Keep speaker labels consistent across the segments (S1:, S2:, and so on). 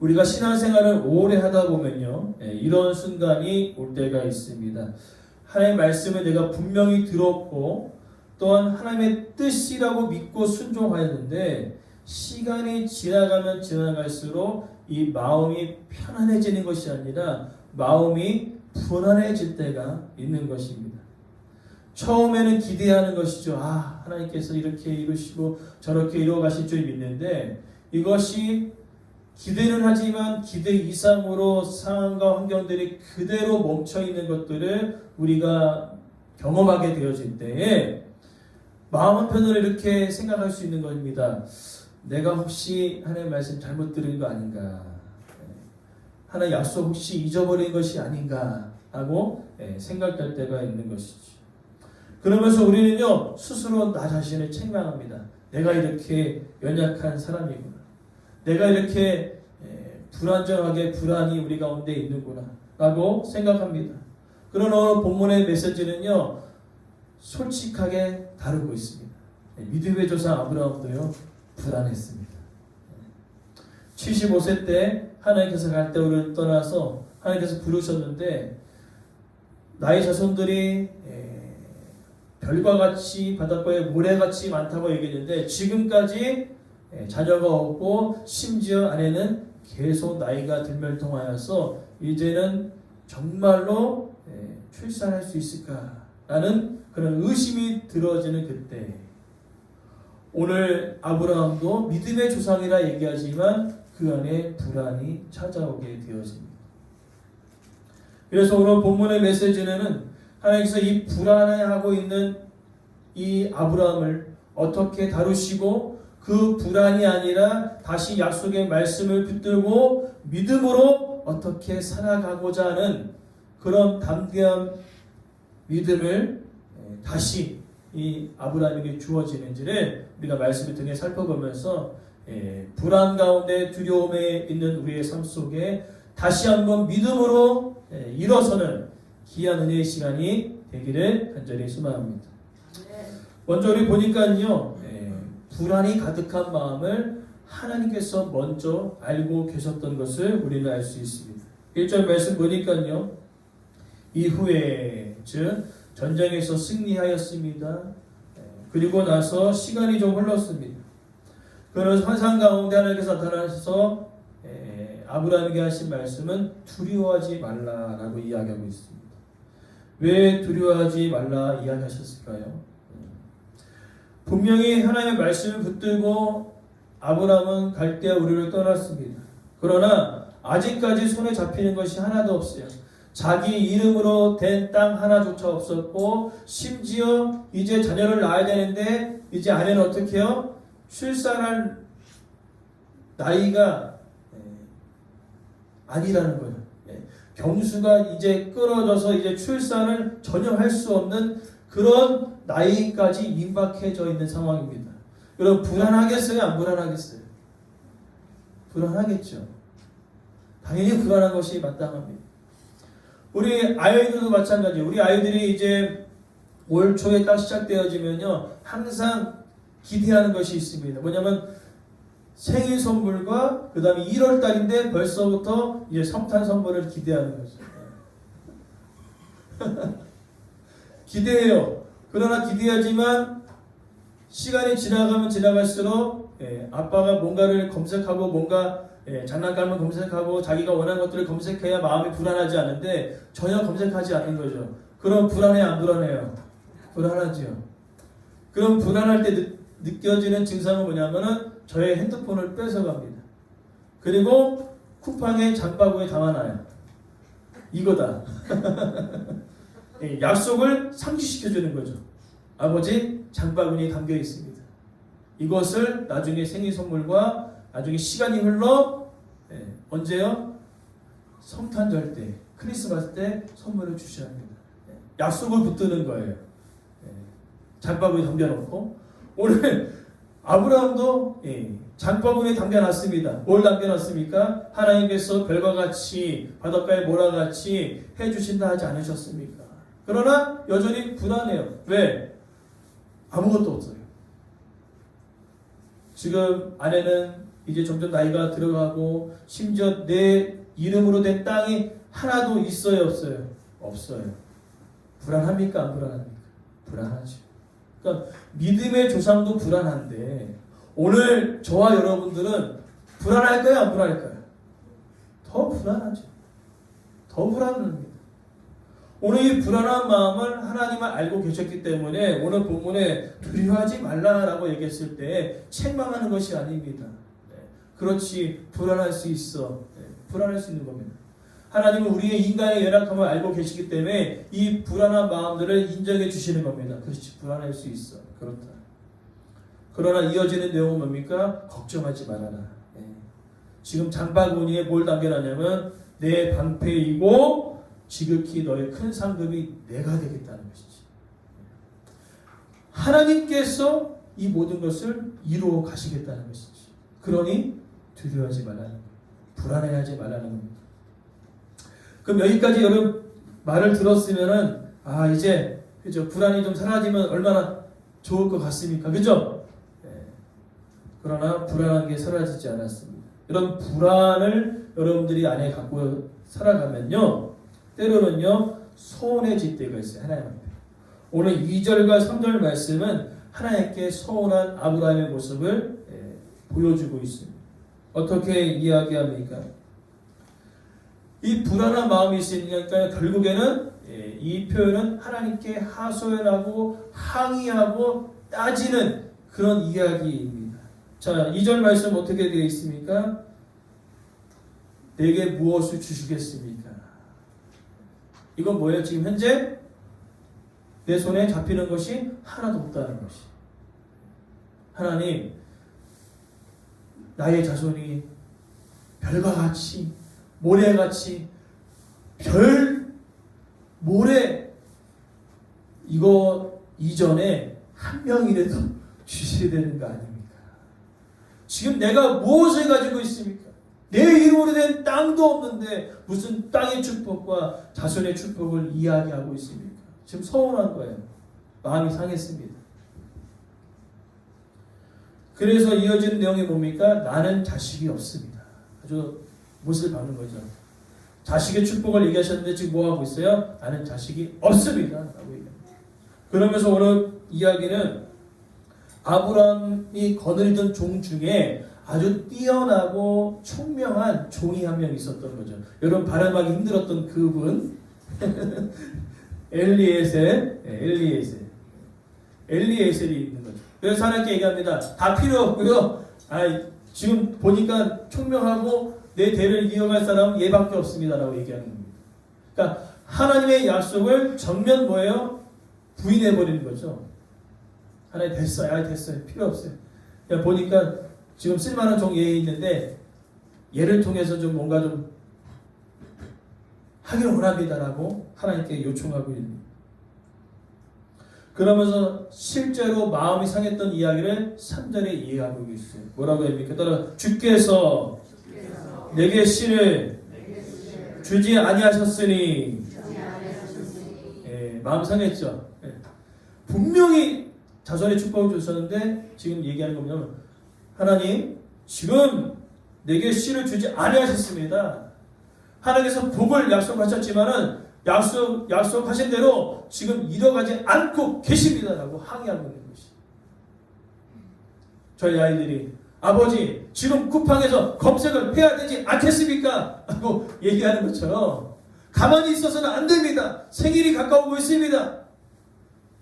S1: 우리가 신앙생활을 오래 하다 보면요, 예, 이런 순간이 올 때가 있습니다. 하나님의 말씀을 내가 분명히 들었고, 또한 하나님의 뜻이라고 믿고 순종하였는데, 시간이 지나가면 지나갈수록 이 마음이 편안해지는 것이 아니라 마음이 불안해질 때가 있는 것입니다. 처음에는 기대하는 것이죠. 아, 하나님께서 이렇게 이루시고 저렇게 이루어 가실 줄 믿는데 이것이 기대는 하지만 기대 이상으로 상황과 환경들이 그대로 멈춰 있는 것들을 우리가 경험하게 되어질 때에 마음 한편으로 이렇게 생각할 수 있는 것입니다. 내가 혹시 하나님의 말씀 잘못 들은 거 아닌가? 하나의 약속 혹시 잊어버린 것이 아닌가? 하고 예, 생각될 때가 있는 것이죠. 그러면서 우리는요 스스로 나 자신을 책망합니다. 내가 이렇게 연약한 사람이구나. 내가 이렇게 예, 불안정하게 불안이 우리 가운데 있는구나 라고 생각합니다. 그런 오늘 본문의 메시지는요 솔직하게 다루고 있습니다. 예, 믿음의 조상 아브라함도요 불안했습니다. 75세 때 하나님께서 갈대우를 떠나서 하나님께서 부르셨는데 나의 자손들이 예, 별과 같이 바닷가에 모래같이 많다고 얘기했는데 지금까지 예, 자녀가 없고 심지어 아내는 계속 나이가 들멸통하여서 이제는 정말로 예, 출산할 수 있을까라는 그런 의심이 들어지는 그때 오늘 아브라함도 믿음의 조상이라 얘기하지만 그 안에 불안이 찾아오게 되어집니다. 그래서 오늘 본문의 메시지는 하나님께서 이 불안해하고 있는 이 아브라함을 어떻게 다루시고 그 불안이 아니라 다시 약속의 말씀을 붙들고 믿음으로 어떻게 살아가고자 하는 그런 담대한 믿음을 다시 이 아브라함에게 주어지는지를 우리가 말씀을 통해 살펴보면서 예, 불안 가운데 두려움에 있는 우리의 삶 속에 다시 한번 믿음으로 예, 일어서는 귀한 은혜의 시간이 되기를 간절히 소망합니다. 먼저 우리 보니까요 예, 불안이 가득한 마음을 하나님께서 먼저 알고 계셨던 것을 우리는 알 수 있습니다. 1절 말씀 보니까요 이후에 즉 전쟁에서 승리하였습니다. 예, 그리고 나서 시간이 좀 흘렀습니다. 그러면서 환상 가운데 하나님께서 나타나셔서 예, 아브라함에게 하신 말씀은 두려워하지 말라라고 이야기하고 있습니다. 왜 두려워하지 말라 이야기하셨을까요? 분명히 하나님의 말씀을 붙들고 아브라함은 갈대아 우리를 떠났습니다. 그러나 아직까지 손에 잡히는 것이 하나도 없어요. 자기 이름으로 된 땅 하나조차 없었고 심지어 이제 자녀를 낳아야 되는데 이제 아내는 어떻게 해요? 출산할 나이가 예, 아니라는 거예요. 예, 경수가 이제 끊어져서 이제 출산을 전혀 할 수 없는 그런 나이까지 임박해져 있는 상황입니다. 여러분 불안하겠어요? 안 불안하겠어요? 불안하겠죠. 당연히 불안한 것이 마땅합니다. 우리 아이들도 마찬가지. 우리 아이들이 이제 올 초에 딱 시작되어지면요, 항상 기대하는 것이 있습니다. 뭐냐면 생일 선물과 그 다음에 1월 달인데 벌써부터 이제 성탄 선물을 기대하는 거죠. 기대해요. 그러나 기대하지만 시간이 지나가면 지나갈수록 예, 아빠가 뭔가를 검색하고 뭔가 예, 장난감을 검색하고 자기가 원하는 것들을 검색해야 마음이 불안하지 않은데 전혀 검색하지 않는 거죠. 그럼 불안해 안 불안해요? 불안하지요. 그럼 불안할 때 느, 느껴지는 증상은 뭐냐면은 저의 핸드폰을 뺏어갑니다. 그리고 쿠팡에 장바구니에 담아놔요. 이거다. 예, 약속을 상기시켜주는 거죠. 아버지 장바구니에 담겨 있습니다. 이것을 나중에 생일 선물과 나중에 시간이 흘러 예, 언제요? 성탄절 때, 크리스마스 때 선물을 주셔야 합니다. 예, 약속을 붙드는 거예요. 예, 장바구니에 담겨놓고 오늘 아브라함도 예, 장바구니에 담겨놨습니다. 뭘 담겨놨습니까? 하나님께서 별과 같이 바닷가에 모라같이 해주신다 하지 않으셨습니까? 그러나 여전히 불안해요. 왜? 아무것도 없어요. 지금 아내는 이제 점점 나이가 들어가고 심지어 내 이름으로 된 땅이 하나도 있어요 없어요? 없어요. 불안합니까 안 불안합니까? 불안하죠. 그러니까 믿음의 조상도 불안한데 오늘 저와 여러분들은 불안할까요 안 불안할까요? 더 불안하죠. 더 불안합니다. 오늘 이 불안한 마음을 하나님을 알고 계셨기 때문에 오늘 본문에 두려워하지 말라라고 얘기했을 때 책망하는 것이 아닙니다. 네. 그렇지 불안할 수 있어. 네. 불안할 수 있는 겁니다. 하나님은 우리의 인간의 연약함을 알고 계시기 때문에 이 불안한 마음들을 인정해 주시는 겁니다. 그렇지 불안할 수 있어. 그렇다. 그러나 이어지는 내용은 뭡니까? 걱정하지 말아라. 네. 지금 장바구니에 뭘 담겨놨냐면 내 방패이고 지극히 너의 큰 상급이 내가 되겠다는 것이지. 하나님께서 이 모든 것을 이루어 가시겠다는 것이지. 그러니 두려워하지 말라는. 불안해하지 말라는 겁니다. 그럼 여기까지 여러분 말을 들었으면은 아 이제 그죠 불안이 좀 사라지면 얼마나 좋을 것 같습니까? 그죠? 네. 그러나 불안한 게 사라지지 않았습니다. 이런 불안을 여러분들이 안에 갖고 살아가면요 때로는요 소원해질 때가 있어요 하나님 앞에. 오늘 2절과 3절 말씀은 하나님께 소원한 아브라함의 모습을 예, 보여주고 있습니다. 어떻게 이야기합니까? 이 불안한 마음이 있으니까 결국에는 예, 이 표현은 하나님께 하소연하고 항의하고 따지는 그런 이야기입니다. 자, 2절 말씀 어떻게 되어 있습니까? 내게 무엇을 주시겠습니까? 이건 뭐예요? 지금 현재 내 손에 잡히는 것이 하나도 없다는 것이. 하나님, 나의 자손이 별과 같이 모래같이 별 모래 이거 이전에 한 명이라도 주셔야 되는 거 아닙니까? 지금 내가 무엇을 가지고 있습니까? 내 이름으로 된 땅도 없는데 무슨 땅의 축복과 자손의 축복을 이야기하고 있습니까? 지금 서운한 거예요. 마음이 상했습니다. 그래서 이어지는 내용이 뭡니까? 나는 자식이 없습니다. 아주 못을 박는 거죠. 자식의 축복을 얘기하셨는데 지금 뭐 하고 있어요? 나는 자식이 없습니다. 라고 얘기합니다. 그러면서 오늘 이야기는 아브라함이 거느리던 종 중에 아주 뛰어나고 총명한 종이 한 명 있었던 거죠. 여러분 발음하기 힘들었던 그분 엘리에셀, 네, 엘리에셀, 엘리에셀이 있는 거죠. 그래서 하나님께 얘기합니다. 다 필요 없고요. 아, 지금 보니까 총명하고 내 대를 이어갈 사람은 얘밖에 없습니다라고 얘기하는 겁니다. 그러니까 하나님의 약속을 전면 뭐예요? 부인해 버리는 거죠. 하나님 됐어요, 아 됐어요, 필요 없어요. 그냥 보니까 지금 쓸만한 종얘 있는데 얘를 통해서 좀 뭔가 좀 하기를 원합니다라고 하나님께 요청하고 있는. 그러면서 실제로 마음이 상했던 이야기를 3절에 이해하고 있어요. 뭐라고 합니까? 따라 주께서 내게 씨를 주지 아니하셨으니 예, 마음 상했죠. 예. 분명히 자손의 축복을 주셨는데 지금 얘기하는 겁니다. 하나님 지금 내게 씨를 주지 아니하셨습니다. 하나님께서 복을 약속하셨지만은 약속 약속하신 대로 지금 이뤄가지 않고 계십니다라고 항의하고 있는 것이. 저희 아이들이 아버지 지금 쿠팡에서 검색을 해야 되지 않겠습니까? 하고 얘기하는 것처럼 가만히 있어서는 안 됩니다. 생일이 가까우고 있습니다.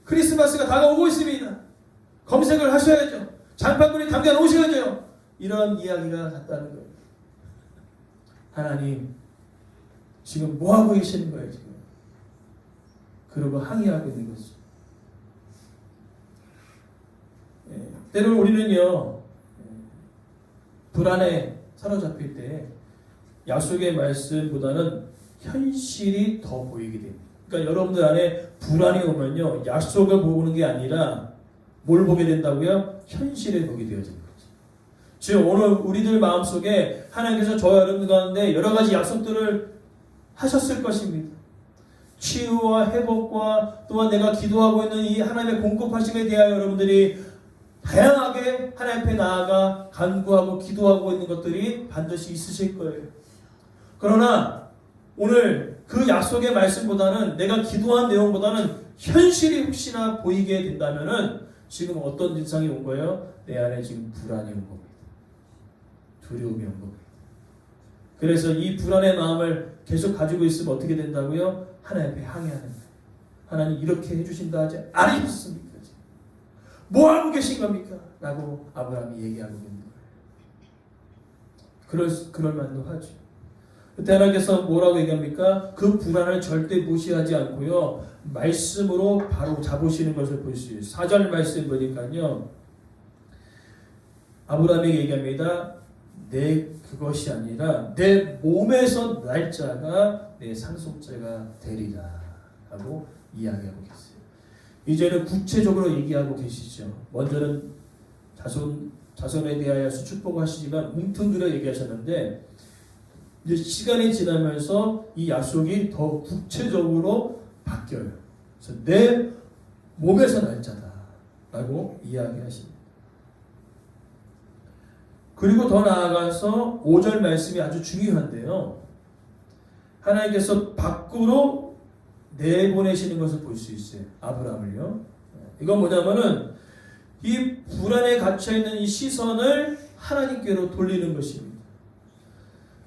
S1: 크리스마스가 다가오고 있습니다. 검색을 하셔야죠. 장판꾼이 당장 오셔야죠. 이런 이야기가 같다는 거예요. 하나님 지금 뭐 하고 계시는 거예요 지금? 그러고 항의하고 있는 거죠. 예, 때로는 우리는요 불안에 사로잡힐 때 약속의 말씀보다는 현실이 더 보이게 됩니다. 그러니까 여러분들 안에 불안이 오면요 약속을 보는 게 아니라 뭘 보게 된다고요? 현실을 보게 되어지는 거죠. 즉 오늘 우리들 마음 속에 하나님께서 저와 여러분 가운데 여러 가지 약속들을 하셨을 것입니다. 치유와 회복과 또한 내가 기도하고 있는 이 하나님의 공급하심에 대하여 여러분들이 다양하게 하나님 앞에 나아가 간구하고 기도하고 있는 것들이 반드시 있으실 거예요. 그러나 오늘 그 약속의 말씀보다는 내가 기도한 내용보다는 현실이 혹시나 보이게 된다면은 지금 어떤 증상이 온 거예요? 내 안에 지금 불안이 온 겁니다. 두려움이 온 겁니다. 그래서 이 불안의 마음을 계속 가지고 있으면 어떻게 된다고요? 하나님 앞에 항의하는 거예요. 하나님 이렇게 해주신다 하지 않으셨습니까? 뭐 하고 계신 겁니까? 라고 아브라함이 얘기하고 있는 거예요. 그럴, 수- 그럴 만도 하죠. 그때 하나님께서 뭐라고 얘기합니까? 그 불안을 절대 무시하지 않고요. 말씀으로 바로 잡으시는 것을 볼 수 있어요. 4절 말씀 보니까요. 아브라함에게 얘기합니다. 내 그것이 아니라 내 몸에서 날짜가 내 상속자가 되리라 하고 이야기하고 계세요. 이제는 구체적으로 얘기하고 계시죠. 먼저는 자손 자손에 대하여 축복하시지만 뭉뚱그려 얘기하셨는데 이제 시간이 지나면서 이 약속이 더 구체적으로 바뀌어요. 그래서 내 몸에서 날짜다라고 이야기하십니다. 그리고 더 나아가서 5절 말씀이 아주 중요한데요. 하나님께서 밖으로 내보내시는 것을 볼 수 있어요. 아브라함을요. 이건 뭐냐면은 이 불안에 갇혀 있는 이 시선을 하나님께로 돌리는 것입니다.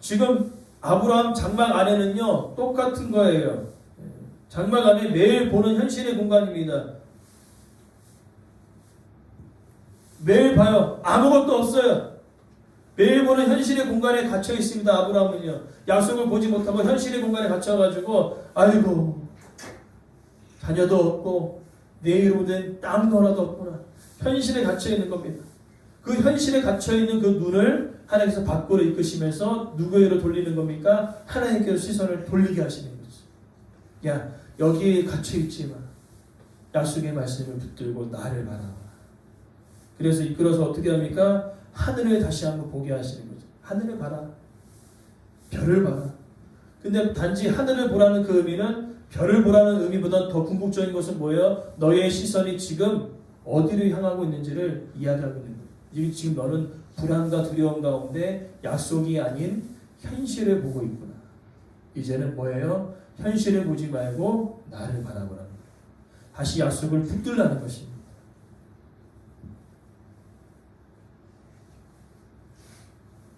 S1: 지금 아브라함 장막 안에는요 똑같은 거예요. 장막 안에 매일 보는 현실의 공간입니다. 매일 봐요. 아무것도 없어요. 매일 보는 현실의 공간에 갇혀 있습니다. 아브라함은요. 약속을 보지 못하고 현실의 공간에 갇혀가지고 아이고 자녀도 없고 내일로 된 땀도 하나도 없구나. 현실에 갇혀 있는 겁니다. 그 현실에 갇혀 있는 그 눈을 하나님께서 밖으로 이끄시면서 누구에게로 돌리는 겁니까? 하나님께서 시선을 돌리게 하시는 거죠. 야 여기에 갇혀 있지만 약속의 말씀을 붙들고 나를 바라봐. 그래서 이끌어서 어떻게 합니까? 하늘을 다시 한번 보게 하시는 거죠. 하늘을 봐라. 별을 봐라. 근데 단지 하늘을 보라는 그 의미는 별을 보라는 의미보다 더 궁극적인 것은 뭐예요? 너의 시선이 지금 어디를 향하고 있는지를 이야기하고 있는 거예요. 지금 너는 불안과 두려움 가운데 약속이 아닌 현실을 보고 있구나. 이제는 뭐예요? 현실을 보지 말고 나를 바라보라는 거예요. 다시 약속을 붙들라는 것입니다.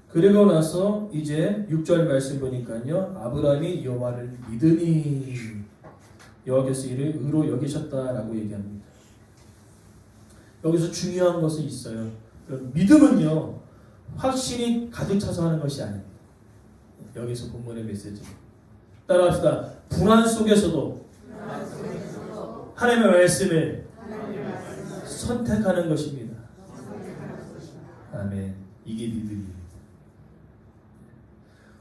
S1: 그리고 나서 이제 6절 말씀 보니까요. 아브라함이 여호와를 믿으니 여호와께서 이를 의로 여기셨다라고 얘기합니다. 여기서 중요한 것은 있어요. 믿음은요. 확신이 가득 차서 하는 것이 아닙니다. 여기서 본문의 메시지. 따라합시다. 불안 속에서도 하나님의 말씀을 선택하는 것입니다. 아멘. 이게 믿음입니다.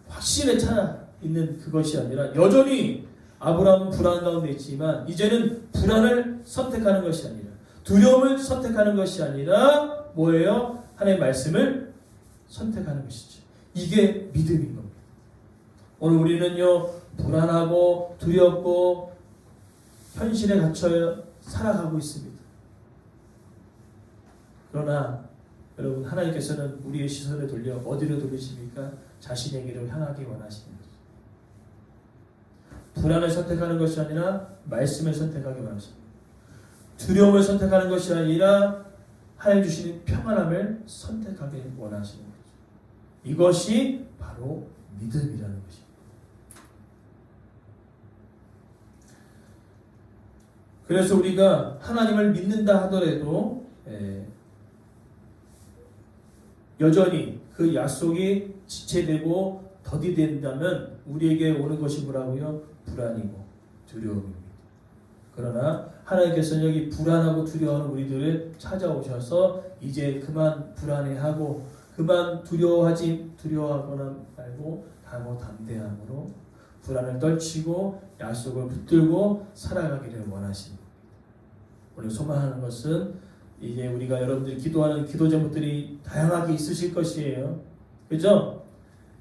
S1: 확신에 차 있는 그것이 아니라 여전히 아브라함은 불안 가운데 있지만 이제는 불안을 선택하는 것이 아니라 두려움을 선택하는 것이 아니라 뭐예요? 하나님의 말씀을 선택하는 것이죠. 이게 믿음인 겁니다. 오늘 우리는요 불안하고 두렵고 현실에 갇혀 살아가고 있습니다. 그러나 여러분 하나님께서는 우리의 시선을 돌려 어디로 돌리십니까? 자신에게로 향하기 거죠. 불안을 선택하는 것이 아니라 말씀을 선택하기 원하십니다. 두려움을 선택하는 것이 아니라 하나님 주시는 평안함을 선택하기 원하시는 거죠. 이것이 바로 믿음이라는 것입니다. 그래서 우리가 하나님을 믿는다 하더라도 에, 여전히 그 약속이 지체되고 더디된다면 우리에게 오는 것이 뭐라고요? 불안이고 두려움입니다. 그러나 하나님께서는 여기 불안하고 두려워하는 우리들을 찾아오셔서 이제 그만 불안해하고 그만 두려워하지 두려워하거나 말고 다모 담대함으로 불안을 떨치고 약속을 붙들고 살아가기를 원하십니다. 오늘 소망하는 것은 이제 우리가 여러분들이 기도하는 기도 제목들이 다양하게 있으실 것이에요. 그죠?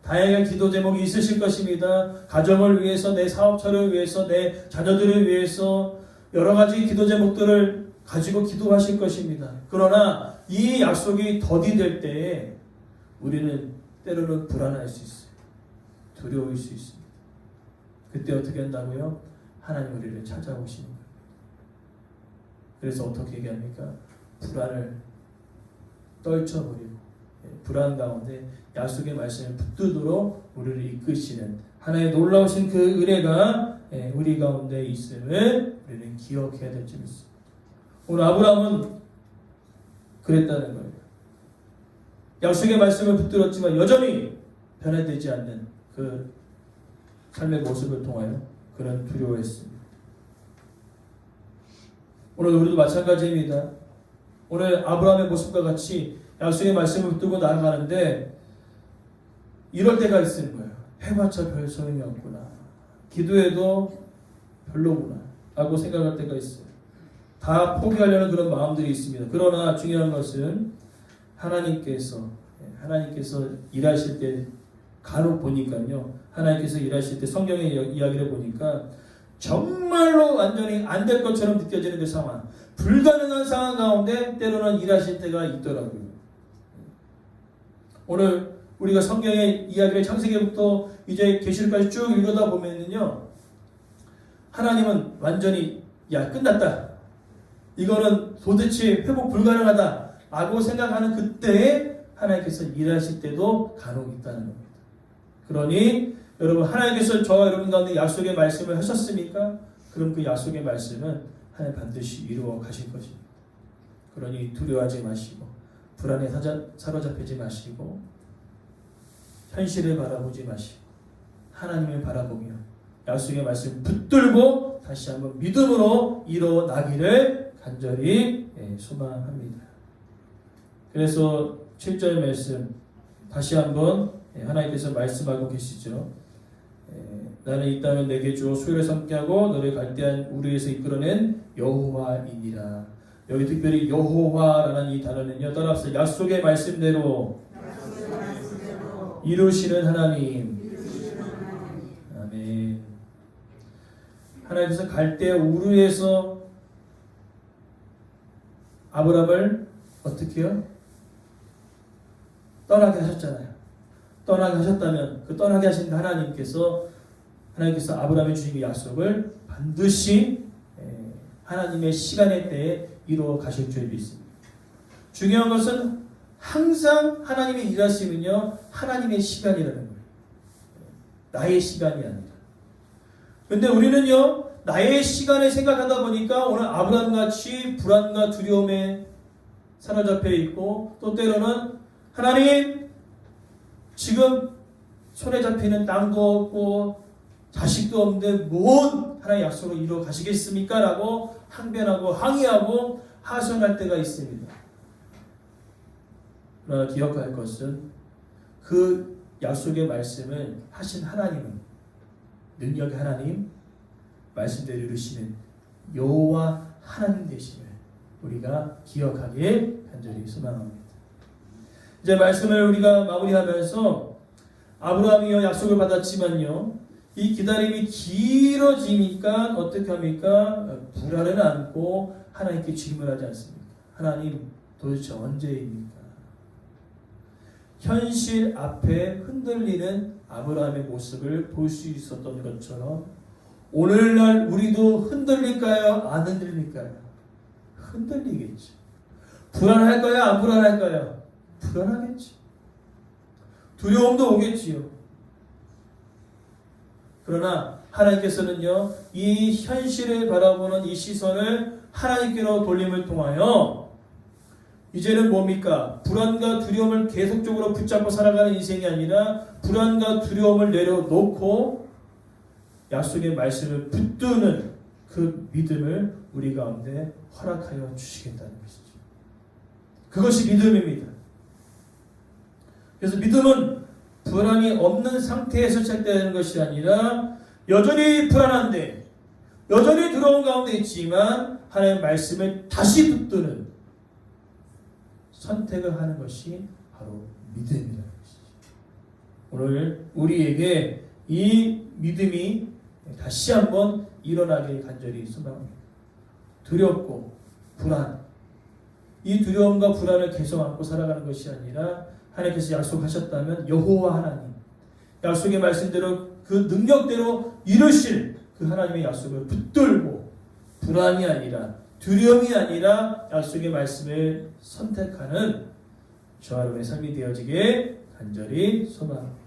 S1: 다양한 기도 제목이 있으실 것입니다. 가정을 위해서, 내 사업처를 위해서, 내 자녀들을 위해서 여러 가지 기도 제목들을 가지고 기도하실 것입니다. 그러나 이 약속이 더디될 때에 우리는 때로는 불안할 수 있어요. 두려울 수 있습니다. 그때 어떻게 한다고요? 하나님 우리를 찾아오시는 거예요. 그래서 어떻게 얘기합니까? 불안을 떨쳐버리고 예, 불안 가운데 약속의 말씀을 붙들도록 우리를 이끄시는 하나의 놀라우신 그 은혜가 예, 우리 가운데 있음을 우리는 기억해야 될 점이 있습니다. 오늘 아브라함은 그랬다는 거예요. 약속의 말씀을 붙들었지만 여전히 변화되지 않는 그 삶의 모습을 통하여 그는 두려워했습니다. 오늘 우리도 마찬가지입니다. 오늘 아브라함의 모습과 같이 약속의 말씀을 붙들고 나아가는데 이럴 때가 있는 거예요. 해봤자 별 소용이 없구나. 기도해도 별로구나. 라고 생각할 때가 있어요. 다 포기하려는 그런 마음들이 있습니다. 그러나 중요한 것은 하나님께서 하나님께서 일하실 때 간혹 보니까요. 하나님께서 일하실 때 성경의 이야기를 보니까 정말로 완전히 안 될 것처럼 느껴지는 그 상황, 불가능한 상황 가운데 때로는 일하실 때가 있더라고요. 오늘 우리가 성경의 이야기를 창세기부터 이제 계시록까지 쭉 읽어다 보면은요, 하나님은 완전히 야 끝났다. 이거는 도대체 회복 불가능하다 라고 생각하는 그때에 하나님께서 일하실 때도 간혹 있다는 겁니다. 그러니 여러분 하나님께서 저와 여러분 가운데 약속의 말씀을 하셨습니까? 그럼 그 약속의 말씀은 하나님 반드시 이루어 가실 것입니다. 그러니 두려워하지 마시고 불안에 사로잡히지 마시고 현실을 바라보지 마시고 하나님을 바라보며 약속의 말씀 붙들고 다시 한번 믿음으로 이루어 나기를 간절히 예, 소망합니다. 그래서 7절 말씀 다시 한번 예, 하나님께서 말씀하고 계시죠. 예, 나는 이 땅을 내게 주어 소유를 삼게 하고 너를 갈대한 우리에서 이끌어낸 여호와이니라. 여기 특별히 여호와라는 이 단어는요 따라서 약속의 말씀대로 이루시는 하나님. 아멘. 하나님께서 갈대 우르에서 아브라함을 어떻게요? 떠나게 하셨잖아요. 떠나게 하셨다면 그 떠나게 하신 하나님께서 하나님께서 아브라함에 주신 그 약속을 반드시 하나님의 시간의 때에 이루어 가실 줄 믿습니다. 중요한 것은 항상 하나님의 일하시면요 하나님의 시간이라는 거예요. 나의 시간이 아니라. 근데 우리는요 나의 시간을 생각하다 보니까 오늘 아브라함 같이 불안과 두려움에 사로잡혀 있고 또 때로는 하나님 지금 손에 잡히는 땅도 없고 자식도 없는데 뭔 하나의 약속을 이루어 가시겠습니까? 라고 항변하고 항의하고 하소연할 때가 있습니다. 그러나 기억할 것은 그 약속의 말씀을 하신 하나님은 능력의 하나님 말씀대로 이루시는 여호와 하나님 되심을 우리가 기억하길 간절히 소망합니다. 이제 말씀을 우리가 마무리하면서 아브라함이요 약속을 받았지만요 이 기다림이 길어지니까 어떻게 합니까? 불안을 안고 하나님께 질문하지 않습니까? 하나님 도대체 언제입니까? 현실 앞에 흔들리는 아브라함의 모습을 볼 수 있었던 것처럼 오늘날 우리도 흔들릴까요? 안 흔들릴까요? 흔들리겠죠. 불안할까요? 안 불안할까요? 불안하겠죠. 두려움도 오겠지요. 그러나 하나님께서는요, 이 현실을 바라보는 이 시선을 하나님께로 돌림을 통하여 이제는 뭡니까? 불안과 두려움을 계속적으로 붙잡고 살아가는 인생이 아니라 불안과 두려움을 내려놓고 약속의 말씀을 붙드는 그 믿음을 우리 가운데 허락하여 주시겠다는 것이죠. 그것이 믿음입니다. 그래서 믿음은 불안이 없는 상태에서 시작되는 것이 아니라 여전히 불안한데 여전히 두려운 가운데 있지만 하나님의 말씀을 다시 붙드는 선택을 하는 것이 바로 믿음이라는 것이죠. 오늘 우리에게 이 믿음이 다시 한번 일어나길 간절히 소망합니다. 두렵고 불안. 이 두려움과 불안을 계속 안고 살아가는 것이 아니라 하나님께서 약속하셨다면 여호와 하나님 약속의 말씀대로 그 능력대로 이루실 그 하나님의 약속을 붙들고 불안이 아니라 두려움이 아니라 약속의 말씀을 선택하는 저하루의 삶이 되어지게 간절히 소망합니다.